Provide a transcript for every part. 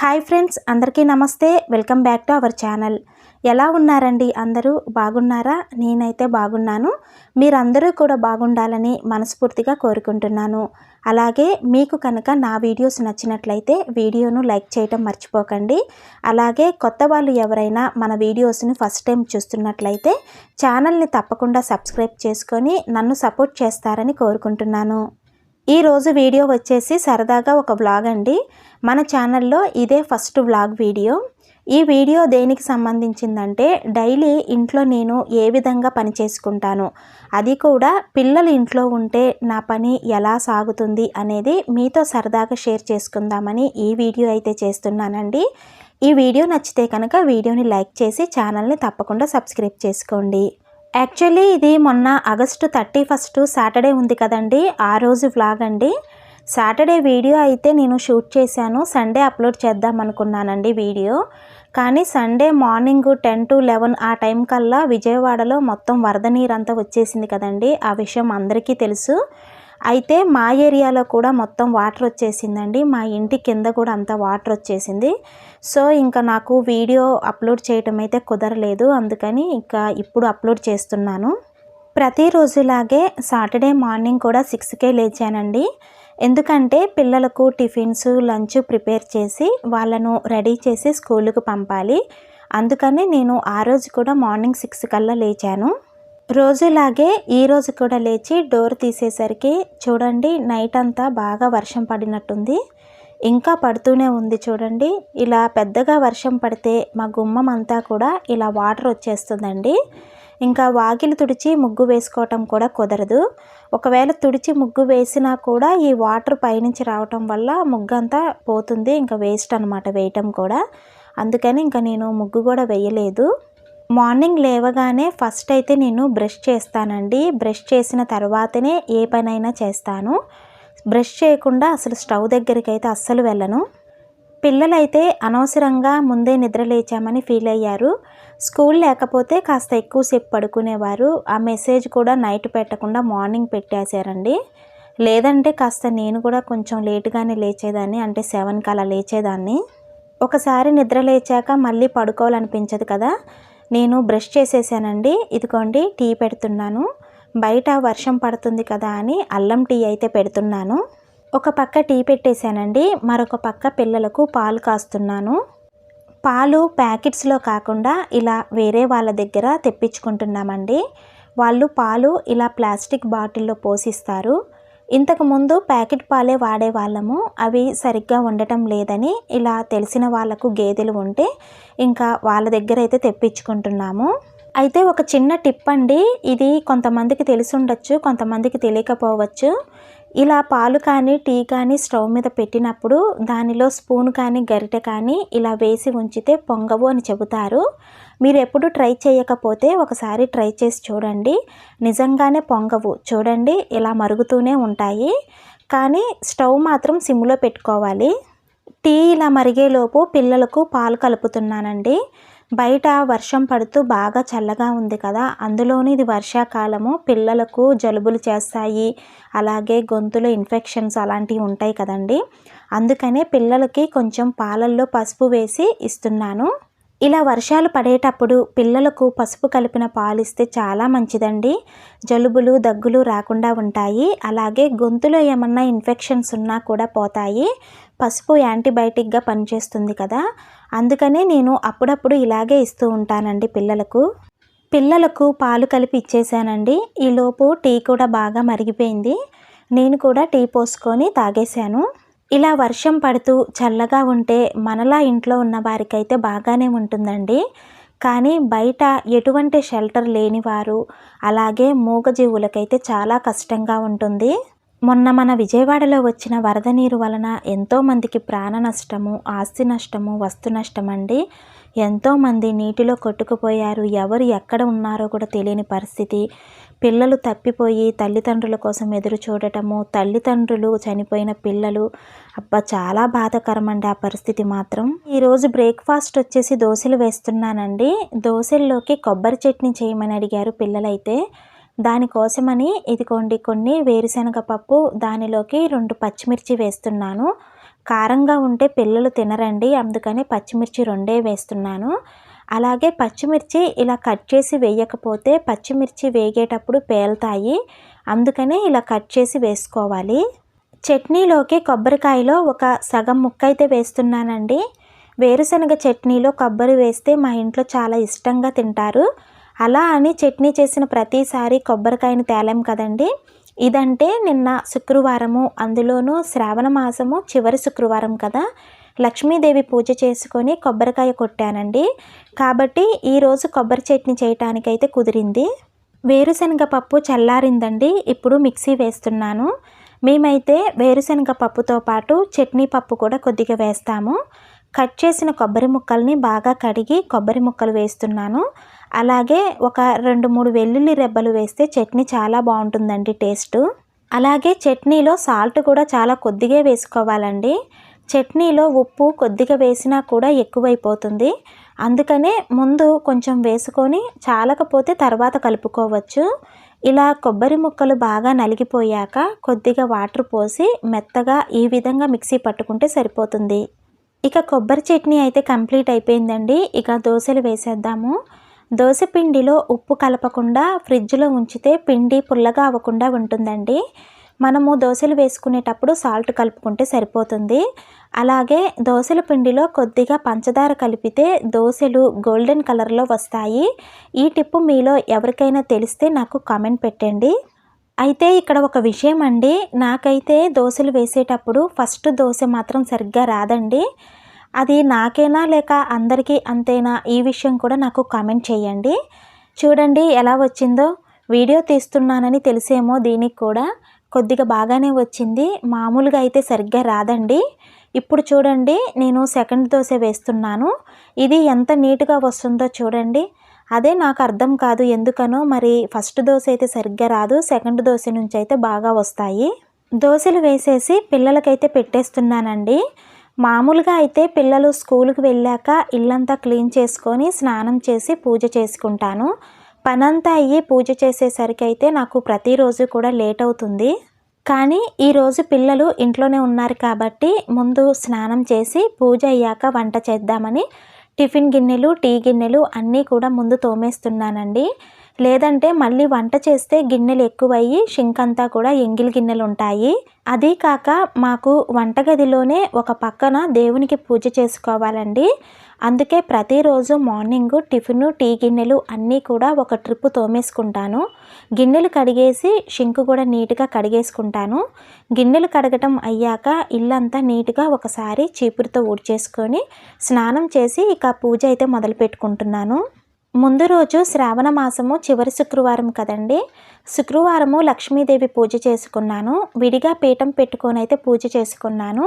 Hi friends అందరికీ నమస్తే. Welcome back to our channel. ఎలా ఉన్నారండి? అందరూ బాగున్నారా? నేనైతే బాగున్నాను. మీరందరూ కూడా బాగుండాలని మనస్ఫూర్తిగా కోరుకుంటున్నాను. అలాగే మీకు కనుక నా వీడియోస్ నచ్చినట్లయితే వీడియోను లైక్ చేయటం మర్చిపోకండి. అలాగే కొత్త వాళ్ళు ఎవరైనా మన వీడియోస్ని ఫస్ట్ టైం చూస్తున్నట్లయితే ఛానల్ని తప్పకుండా సబ్స్క్రైబ్ చేసుకొని నన్ను సపోర్ట్ చేస్తారని కోరుకుంటున్నాను. ఈ రోజు వీడియో వచ్చేసి సరదాగా ఒక వ్లాగ్ అండి. మన ఛానల్లో ఇదే ఫస్ట్ వ్లాగ్ వీడియో. ఈ వీడియో దేనికి సంబంధించిందంటే డైలీ ఇంట్లో నేను ఏ విధంగా పని చేసుకుంటాను అది కూడా పిల్లలు ఇంట్లో ఉంటే నా పని ఎలా సాగుతుంది అనేది మీతో సరదాగా షేర్ చేసుకుందామని ఈ వీడియో అయితే చేస్తున్నానండి. ఈ వీడియో నచ్చితే కనుక వీడియోని లైక్ చేసి ఛానల్ని తప్పకుండా సబ్స్క్రైబ్ చేసుకోండి. యాక్చువల్లీ ఇది మొన్న ఆగస్టు థర్టీ ఫస్ట్ సాటర్డే ఉంది కదండి ఆ రోజు వ్లాగ్ అండి. సాటర్డే వీడియో అయితే నేను షూట్ చేశాను సండే అప్లోడ్ చేద్దాం అనుకున్నానండి వీడియో. కానీ Sunday morning ten to eleven ఆ టైం కల్లా విజయవాడలో మొత్తం వరద నీరంతా వచ్చేసింది కదండి ఆ విషయం అందరికీ తెలుసు. అయితే మా ఏరియాలో కూడా మొత్తం వాటర్ వచ్చేసిందండి. మా ఇంటి కింద కూడా అంత వాటర్ వచ్చేసింది. సో ఇంకా నాకు వీడియో అప్లోడ్ చేయటం అయితే కుదరలేదు. అందుకని ఇంకా ఇప్పుడు అప్లోడ్ చేస్తున్నాను. ప్రతిరోజులాగే సాటర్డే మార్నింగ్ కూడా సిక్స్కే లేచానండి. ఎందుకంటే పిల్లలకు టిఫిన్స్ లంచ్ ప్రిపేర్ చేసి వాళ్ళను రెడీ చేసి స్కూల్కి పంపాలి. అందుకని నేను ఆ రోజు కూడా మార్నింగ్ సిక్స్ కల్లా లేచాను. రోజులాగే ఈరోజు కూడా లేచి డోర్ తీసేసరికి చూడండి నైట్ అంతా బాగా వర్షం పడినట్టుంది. ఇంకా పడుతూనే ఉంది చూడండి. ఇలా పెద్దగా వర్షం పడితే మా గుమ్మం అంతా కూడా ఇలా వాటర్ వచ్చేస్తుందండి. ఇంకా వాకిలి తుడిచి ముగ్గు వేసుకోవటం కూడా కుదరదు. ఒకవేళ తుడిచి ముగ్గు వేసినా కూడా ఈ వాటర్ పైనుంచి రావటం వల్ల ముగ్గు అంతా పోతుంది ఇంకా వేస్ట్ అనమాట వేయటం కూడా. అందుకని ఇంకా నేను ముగ్గు కూడా వేయలేదు. మార్నింగ్ లేవగానే ఫస్ట్ అయితే నేను బ్రష్ చేస్తానండి. బ్రష్ చేసిన తర్వాతనే ఏ పనైనా చేస్తాను. బ్రష్ చేయకుండా అసలు స్టవ్ దగ్గరికి అయితే అస్సలు వెళ్ళను. పిల్లలైతే అనవసరంగా ముందే నిద్ర లేచామని ఫీల్ అయ్యారు. స్కూల్ లేకపోతే కాస్త ఎక్కువసేపు పడుకునేవారు. ఆ మెసేజ్ కూడా నైట్ పెట్టకుండా మార్నింగ్ పెట్టేశారండి. లేదంటే కాస్త నేను కూడా కొంచెం లేటుగానే లేచేదాన్ని అంటే సెవెన్కి అలా లేచేదాన్ని. ఒకసారి నిద్ర లేచాక మళ్ళీ పడుకోవాలనిపించదు కదా. నేను బ్రష్ చేసేసానండి. ఇదిగోండి టీ పెడుతున్నాను. బయట వర్షం పడుతుంది కదా అని అల్లం టీ అయితే పెడుతున్నాను. ఒక పక్క టీ పెట్టేశానండి. మరొక పక్క పిల్లలకు పాలు కాస్తున్నాను. పాలు ప్యాకెట్స్లో కాకుండా ఇలా వేరే వాళ్ళ దగ్గర తెప్పించుకుంటున్నామండి. వాళ్ళు పాలు ఇలా ప్లాస్టిక్ బాటిల్లో పోసిస్తారు. ఇంతకుముందు ప్యాకెట్ పాలే వాడేవాళ్ళము అవి సరిగ్గా ఉండటం లేదని ఇలా తెలిసిన వాళ్ళకు గేదెలు ఉంటే ఇంకా వాళ్ళ దగ్గర అయితే తెప్పించుకుంటున్నాము. అయితే ఒక చిన్న టిప్ అండి ఇది కొంతమందికి తెలిసి ఉండొచ్చు కొంతమందికి తెలియకపోవచ్చు. ఇలా పాలు కానీ టీ కానీ స్టవ్ మీద పెట్టినప్పుడు దానిలో స్పూన్ కానీ గరిటె కానీ ఇలా వేసి ఉంచితే పొంగవు అని చెబుతారు. మీరు ఎప్పుడు ట్రై చేయకపోతే ఒకసారి ట్రై చేసి చూడండి. నిజంగానే పొంగవు. చూడండి ఇలా మరుగుతూనే ఉంటాయి. కానీ స్టవ్ మాత్రం సిమ్లో పెట్టుకోవాలి. టీ ఇలా మరిగేలోపు పిల్లలకు పాలు కలుపుతున్నానండి. బయట వర్షం పడుతూ బాగా చల్లగా ఉంది కదా. అందులోని ఇది వర్షాకాలము. పిల్లలకు జలుబులు చేస్తాయి. అలాగే గొంతులో ఇన్ఫెక్షన్స్ అలాంటివి ఉంటాయి కదండి. అందుకనే పిల్లలకి కొంచెం పాలల్లో పసుపు వేసి ఇస్తున్నాను. ఇలా వర్షాలు పడేటప్పుడు పిల్లలకు పసుపు కలిపిన పాలు ఇస్తే చాలా మంచిదండి. జలుబులు దగ్గులు రాకుండా ఉంటాయి. అలాగే గొంతులో ఏమన్నా ఇన్ఫెక్షన్స్ ఉన్నా కూడా పోతాయి. పసుపు యాంటీబయాటిక్గా పనిచేస్తుంది కదా. అందుకనే నేను అప్పుడప్పుడు ఇలాగే ఇస్తూ ఉంటానండి పిల్లలకు. పిల్లలకు పాలు కలిపి ఇచ్చేసానండి. ఈలోపు టీ కూడా బాగా మరిగిపోయింది. నేను కూడా టీ పోసుకొని తాగేశాను. ఇలా వర్షం పడుతూ చల్లగా ఉంటే మనలా ఇంట్లో ఉన్న వారికైతే బాగానే ఉంటుందండి. కానీ బయట ఎటువంటి షెల్టర్ లేని వారు అలాగే మూగజీవులకైతే చాలా కష్టంగా ఉంటుంది. మొన్న మన విజయవాడలో వచ్చిన వరద నీరు వలన ఎంతోమందికి ప్రాణ నష్టము ఆస్తి నష్టము వస్తు నష్టం అండి ఎంతోమంది నీటిలో కొట్టుకుపోయారు. ఎవరు ఎక్కడ ఉన్నారో కూడా తెలియని పరిస్థితి. పిల్లలు తప్పిపోయి తల్లిదండ్రుల కోసం ఎదురు చూడటము తల్లిదండ్రులు చనిపోయిన పిల్లలు అబ్బా చాలా బాధాకరం అండి ఆ పరిస్థితి మాత్రం. ఈరోజు బ్రేక్ఫాస్ట్ వచ్చేసి దోశలు వేస్తున్నానండి. దోశల్లోకి కొబ్బరి చట్నీ చేయమని అడిగారు పిల్లలైతే. దానికోసమని ఇదిగోండి కొన్ని వేరుశనగ పప్పు దానిలోకి రెండు పచ్చిమిర్చి వేస్తున్నాను. కారంగా ఉంటే పిల్లలు తినరండి అందుకని పచ్చిమిర్చి రెండే వేస్తున్నాను. అలాగే పచ్చిమిర్చి ఇలా కట్ చేసి వేయకపోతే పచ్చిమిర్చి వేగేటప్పుడు పేలుతాయి అందుకనే ఇలా కట్ చేసి వేసుకోవాలి. చట్నీలోకి కొబ్బరికాయలో ఒక సగం ముక్క అయితే వేస్తున్నానండి. వేరుశనగ చట్నీలో కొబ్బరి వేస్తే మా ఇంట్లో చాలా ఇష్టంగా తింటారు. అలా అని చట్నీ చేసిన ప్రతిసారి కొబ్బరికాయని తేలాం కదండి. ఇదంటే నిన్న శుక్రవారము అందులోనూ శ్రావణ మాసము చివరి శుక్రవారం కదా. లక్ష్మీదేవి పూజ చేసుకొని కొబ్బరికాయ కొట్టానండి. కాబట్టి ఈరోజు కొబ్బరి చట్నీ చేయటానికైతే కుదిరింది. వేరుశనగ పప్పు చల్లారిందండి. ఇప్పుడు మిక్సీ వేస్తున్నాను. మేమైతే వేరుశనగ పప్పుతో పాటు చట్నీ పప్పు కూడా కొద్దిగా వేస్తాము. కట్ చేసిన కొబ్బరి ముక్కల్ని బాగా కడిగి కొబ్బరి ముక్కలు వేస్తున్నాను. అలాగే ఒక రెండు మూడు వెల్లుల్లి రెబ్బలు వేస్తే చట్నీ చాలా బాగుంటుందండి టేస్ట్. అలాగే చట్నీలో సాల్ట్ కూడా చాలా కొద్దిగా వేసుకోవాలండి. చట్నీలో ఉప్పు కొద్దిగా వేసినా కూడా ఎక్కువైపోతుంది. అందుకనే ముందు కొంచెం వేసుకొని చాలకపోతే తర్వాత కలుపుకోవచ్చు. ఇలా కొబ్బరి ముక్కలు బాగా నలిగిపోయాక కొద్దిగా వాటర్ పోసి మెత్తగా ఈ విధంగా మిక్సీ పట్టుకుంటే సరిపోతుంది. ఇక కొబ్బరి చట్నీ అయితే కంప్లీట్ అయిపోయిందండి. ఇక దోశలు వేసేద్దాము. దోశపిండిలో ఉప్పు కలపకుండా ఫ్రిడ్జ్లో ఉంచితే పిండి పుల్లగా అవ్వకుండా ఉంటుందండి. మనము దోశలు వేసుకునేటప్పుడు సాల్ట్ కలుపుకుంటే సరిపోతుంది. అలాగే దోశల పిండిలో కొద్దిగా పంచదార కలిపితే దోశలు గోల్డెన్ కలర్లో వస్తాయి. ఈ టిప్పు మీలో ఎవరికైనా తెలిస్తే నాకు కామెంట్ పెట్టండి. అయితే ఇక్కడ ఒక విషయం అండి నాకైతే దోశలు వేసేటప్పుడు ఫస్ట్ దోశ మాత్రం సరిగ్గా రాదండి. అది నాకేనా లేక అందరికీ అంతేనా? ఈ విషయం కూడా నాకు కామెంట్ చేయండి. చూడండి ఎలా వచ్చిందో. వీడియో తీస్తున్నానని తెలిసేమో దీనికి కూడా. కొద్దిగా బాగానే వచ్చింది. మామూలుగా అయితే సరిగ్గా రాదండి. ఇప్పుడు చూడండి నేను సెకండ్ దోశ వేస్తున్నాను. ఇది ఎంత నీట్గా వస్తుందో చూడండి. అదే నాకు అర్థం కాదు ఎందుకనో మరి ఫస్ట్ దోశ అయితే సరిగ్గా రాదు. సెకండ్ దోశ నుంచి అయితే బాగా వస్తాయి. దోశలు వేసేసి పిల్లలకైతే పెట్టేస్తున్నానండి. మామూలుగా అయితే పిల్లలు స్కూల్కి వెళ్ళాక ఇల్లంతా క్లీన్ చేసుకొని స్నానం చేసి పూజ చేసుకుంటాను. పనంతా అయ్యి పూజ చేసేసరికి అయితే నాకు ప్రతిరోజు కూడా లేట్ అవుతుంది. కానీ ఈరోజు పిల్లలు ఇంట్లోనే ఉన్నారు కాబట్టి ముందు స్నానం చేసి పూజ అయ్యాక వంట చేద్దామని టిఫిన్ గిన్నెలు టీ గిన్నెలు అన్నీ కూడా ముందు తోమేస్తున్నానండి. లేదంటే మళ్ళీ వంట చేస్తే గిన్నెలు ఎక్కువయ్యి షింక్ అంతా కూడా ఎంగిల్ గిన్నెలు ఉంటాయి అదీ కాక మాకు వంటగదిలోనే ఒక పక్కన దేవునికి పూజ చేసుకోవాలండి. అందుకే ప్రతిరోజు మార్నింగ్ టిఫిన్ టీ గిన్నెలు అన్నీ కూడా ఒక ట్రిప్ తోమేసుకుంటాను. గిన్నెలు కడిగేసి షింక్ కూడా నీట్గా కడిగేసుకుంటాను. గిన్నెలు కడగటం అయ్యాక ఇల్లంతా నీట్గా ఒకసారి చీపురుతో ఊడ్చేసుకొని స్నానం చేసి ఇక పూజ అయితే మొదలు పెట్టుకుంటున్నాను ముందు రోజు శ్రావణ మాసము చివరి శుక్రవారం కదండి. శుక్రవారము లక్ష్మీదేవి పూజ చేసుకున్నాను. విడిగా పీఠం పెట్టుకొని అయితే పూజ చేసుకున్నాను.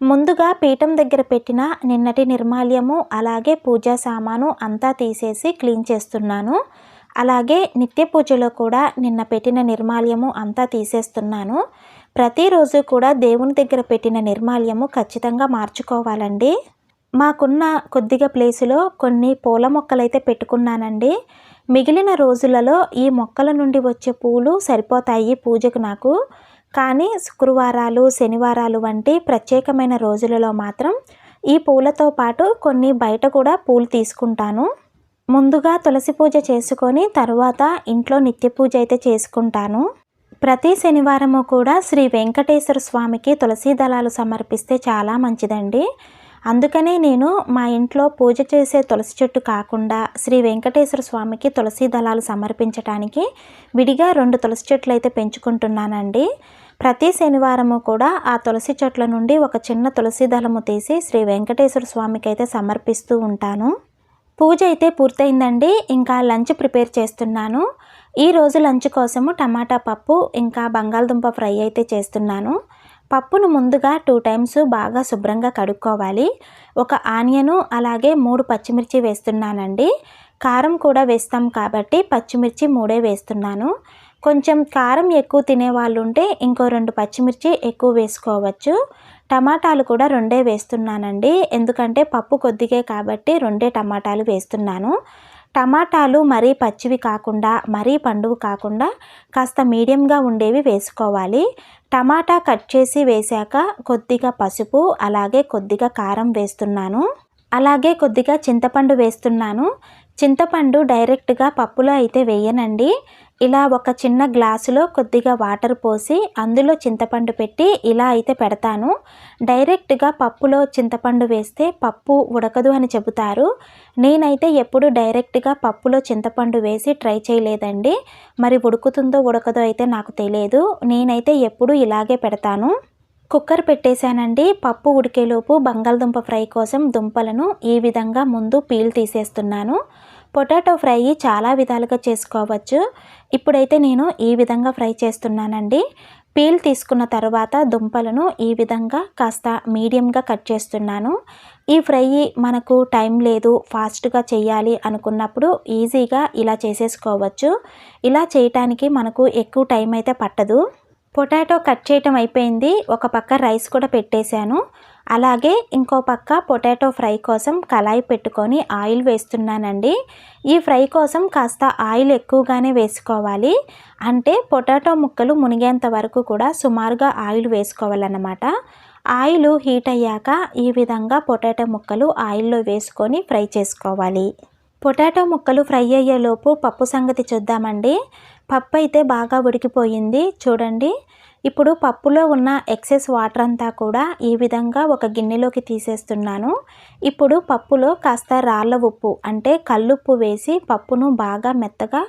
ముందుగా పీఠం దగ్గర పెట్టిన నిన్నటి నిర్మాల్యము అలాగే పూజా సామాను అంతా తీసేసి క్లీన్ చేస్తున్నాను. అలాగే నిత్య పూజలో కూడా నిన్న పెట్టిన నిర్మాల్యము అంతా తీసేస్తున్నాను. ప్రతిరోజు కూడా దేవుని దగ్గర పెట్టిన నిర్మాల్యము ఖచ్చితంగా మార్చుకోవాలండి. మాకున్న కొద్దిగా ప్లేసులో కొన్ని పూల మొక్కలైతే పెట్టుకున్నానండి. మిగిలిన రోజులలో ఈ మొక్కల నుండి వచ్చే పూలు సరిపోతాయి పూజకు నాకు. కానీ శుక్రవారాలు శనివారాలు వంటి ప్రత్యేకమైన రోజులలో మాత్రం ఈ పూలతో పాటు కొన్ని బయట కూడా పూలు తీసుకుంటాను. ముందుగా తులసి పూజ చేసుకొని తర్వాత ఇంట్లో నిత్య పూజ అయితే చేసుకుంటాను. ప్రతి శనివారము కూడా శ్రీ వెంకటేశ్వర స్వామికి తులసీ దళాలు సమర్పిస్తే చాలా మంచిదండి. అందుకనే నేను మా ఇంట్లో పూజ చేసే తులసి చెట్టు కాకుండా శ్రీ వెంకటేశ్వర స్వామికి తులసి దళాలు సమర్పించడానికి విడిగా రెండు తులసి చెట్లు అయితే పెంచుకుంటున్నానండి. ప్రతి శనివారము కూడా ఆ తులసి చెట్ల నుండి ఒక చిన్న తులసి దళము తీసి శ్రీ వెంకటేశ్వర స్వామికి అయితే సమర్పిస్తూ ఉంటాను. పూజ అయితే పూర్తయిందండి. ఇంకా లంచ్ ప్రిపేర్ చేస్తున్నాను. ఈరోజు లంచ్ కోసము టమాటా పప్పు ఇంకా బంగాళదుంప ఫ్రై అయితే చేస్తున్నాను. పప్పును ముందుగా టూ టైమ్స్ బాగా శుభ్రంగా కడుక్కోవాలి. ఒక ఆనియను అలాగే మూడు పచ్చిమిర్చి వేస్తున్నానండి. కారం కూడా వేస్తాం కాబట్టి పచ్చిమిర్చి మూడే వేస్తున్నాను. కొంచెం కారం ఎక్కువ తినే వాళ్ళు ఉంటే ఇంకో రెండు పచ్చిమిర్చి ఎక్కువ వేసుకోవచ్చు. టమాటాలు కూడా రెండే వేస్తున్నానండి. ఎందుకంటే పప్పు కొద్దిగే కాబట్టి రెండే టమాటాలు వేస్తున్నాను. టమాటాలు మరీ పచ్చివి కాకుండా మరీ పండువు కాకుండా కాస్త మీడియంగా ఉండేవి వేసుకోవాలి. టమాటా కట్ చేసి వేశాక కొద్దిగా పసుపు అలాగే కొద్దిగా కారం వేస్తున్నాను. అలాగే కొద్దిగా చింతపండు వేస్తున్నాను. చింతపండు డైరెక్ట్గా పప్పులో అయితే వేయనండి. ఇలా ఒక చిన్న గ్లాసులో కొద్దిగా వాటర్ పోసి అందులో చింతపండు పెట్టి ఇలా అయితే పెడతాను. డైరెక్ట్గా పప్పులో చింతపండు వేస్తే పప్పు ఉడకదు అని చెబుతారు. నేనైతే ఎప్పుడు డైరెక్ట్గా పప్పులో చింతపండు వేసి ట్రై చేయలేదండి. మరి ఉడుకుతుందో ఉడకదో అయితే నాకు తెలియదు. నేనైతే ఎప్పుడు ఇలాగే పెడతాను. కుక్కర్ పెట్టేశానండి. పప్పు ఉడికేలోపు బంగాళదుంప ఫ్రై కోసం దుంపలను ఈ విధంగా ముందు పీల్ తీసేస్తున్నాను. పొటాటో ఫ్రై చాలా విధాలుగా చేసుకోవచ్చు. ఇప్పుడైతే నేను ఈ విధంగా ఫ్రై చేస్తున్నానండి. పీల్ తీసుకున్న తర్వాత దుంపలను ఈ విధంగా కాస్త మీడియంగా కట్ చేస్తున్నాను. ఈ ఫ్రై మనకు టైం లేదు ఫాస్ట్గా చేయాలి అనుకున్నప్పుడు ఈజీగా ఇలా చేసేసుకోవచ్చు. ఇలా చేయటానికి మనకు ఎక్కువ టైం అయితే పట్టదు. పొటాటో కట్ చేయటం అయిపోయింది. ఒక పక్క రైస్ కూడా పెట్టేశాను. అలాగే ఇంకో పక్క పొటాటో ఫ్రై కోసం కళాయి పెట్టుకొని ఆయిల్ వేస్తున్నానండి. ఈ ఫ్రై కోసం కాస్త ఆయిల్ ఎక్కువగానే వేసుకోవాలి. అంటే పొటాటో ముక్కలు మునిగేంత వరకు కూడా సుమారుగా ఆయిల్ వేసుకోవాలన్నమాట. ఆయిల్ హీట్ అయ్యాక ఈ విధంగా పొటాటో ముక్కలు ఆయిల్లో వేసుకొని ఫ్రై చేసుకోవాలి. పొటాటో ముక్కలు ఫ్రై అయ్యేలోపు పప్పు సంగతి చూద్దామండి. పప్పు అయితే బాగా ఉడికిపోయింది. చూడండి. ఇప్పుడు పప్పులో ఉన్న ఎక్సెస్ వాటర్ అంతా కూడా ఈ విధంగా ఒక గిన్నెలోకి తీసేస్తున్నాను. ఇప్పుడు పప్పులో కాస్త రాళ్ళ ఉప్పు అంటే కల్లుప్పు వేసి పప్పును బాగా మెత్తగా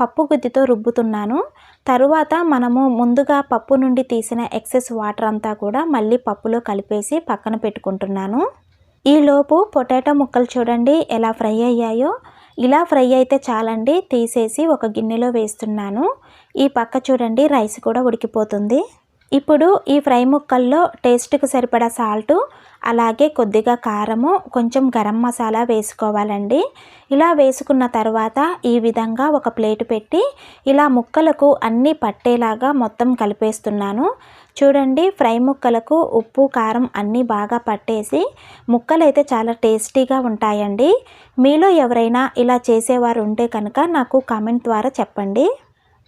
పప్పు గుద్దితో రుబ్బుతున్నాను. తరువాత మనము ముందుగా పప్పు నుండి తీసిన ఎక్సెస్ వాటర్ అంతా కూడా మళ్ళీ పప్పులో కలిపేసి పక్కన పెట్టుకుంటున్నాను. ఈలోపు పొటాటో ముక్కలు చూడండి ఎలా ఫ్రై అయ్యాయో. ఇలా ఫ్రై అయితే చాలండి తీసేసి ఒక గిన్నెలో వేస్తున్నాను. ఈ పక్క చూడండి రైస్ కూడా ఉడికిపోతుంది. ఇప్పుడు ఈ ఫ్రై ముక్కల్లో టేస్ట్కి సరిపడా సాల్టు అలాగే కొద్దిగా కారము కొంచెం గరం మసాలా వేసుకోవాలండి. ఇలా వేసుకున్న తర్వాత ఈ విధంగా ఒక ప్లేట్ పెట్టి ఇలా ముక్కలకు అన్నీ పట్టేలాగా మొత్తం కలిపేస్తున్నాను. చూడండి ఫ్రై ముక్కలకు ఉప్పు కారం అన్నీ బాగా పట్టేసి ముక్కలైతే చాలా టేస్టీగా ఉంటాయండి. మీలో ఎవరైనా ఇలా చేసేవారు ఉంటే కనుక నాకు కామెంట్ ద్వారా చెప్పండి.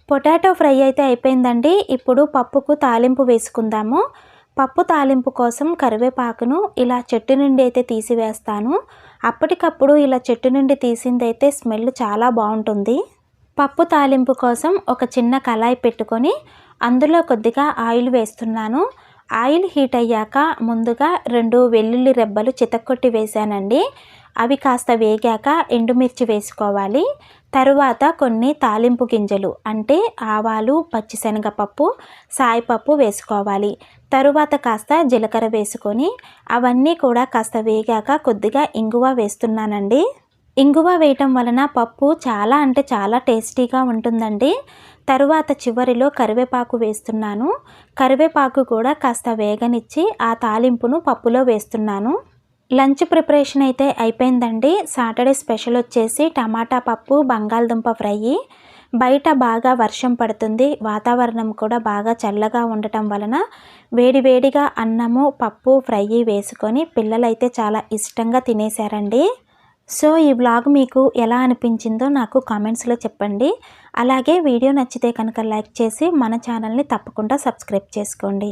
పొటాటో ఫ్రై అయితే అయిపోయిందండి. ఇప్పుడు పప్పుకు తాలింపు వేసుకుందాము. పప్పు తాలింపు కోసం కరివేపాకును ఇలా చెట్టు నుండి అయితే తీసివేస్తాను. అప్పటికప్పుడు ఇలా చెట్టు నుండి తీసింది అయితే స్మెల్ చాలా బాగుంటుంది. పప్పు తాలింపు కోసం ఒక చిన్న కళాయి పెట్టుకొని అందులో కొద్దిగా ఆయిల్ వేస్తున్నాను. ఆయిల్ హీట్ అయ్యాక ముందుగా రెండు వెల్లుల్లి రెబ్బలు చితక్కొట్టి వేశానండి. అవి కాస్త వేగాక ఎండుమిర్చి వేసుకోవాలి. తరువాత కొన్ని తాలింపు గింజలు అంటే ఆవాలు పచ్చిశనగపప్పు సాయిపప్పు వేసుకోవాలి. తరువాత కాస్త జీలకర్ర వేసుకొని అవన్నీ కూడా కాస్త వేగాక కొద్దిగా ఇంగువ వేస్తున్నానండి. ఇంగువ వేయటం వలన పప్పు చాలా అంటే చాలా టేస్టీగా ఉంటుందండి. తరువాత చివరిలో కరివేపాకు వేస్తున్నాను. కరివేపాకు కూడా కాస్త వేగనిచ్చి ఆ తాలింపును పప్పులో వేస్తున్నాను. లంచ్ ప్రిపరేషన్ అయితే అయిపోయిందండి. సాటర్డే స్పెషల్ వచ్చేసి టమాటా పప్పు బంగాళదుంప ఫ్రై. బయట బాగా వర్షం పడుతుంది. వాతావరణం కూడా బాగా చల్లగా ఉండటం వలన వేడివేడిగా అన్నము పప్పు ఫ్రై వేసుకొని పిల్లలైతే చాలా ఇష్టంగా తినేశారండి. సో ఈ బ్లాగ్ మీకు ఎలా అనిపించిందో నాకు కామెంట్స్లో చెప్పండి. అలాగే వీడియో నచ్చితే కనుక లైక్ చేసి మన ఛానల్ని తప్పకుండా సబ్స్క్రైబ్ చేసుకోండి.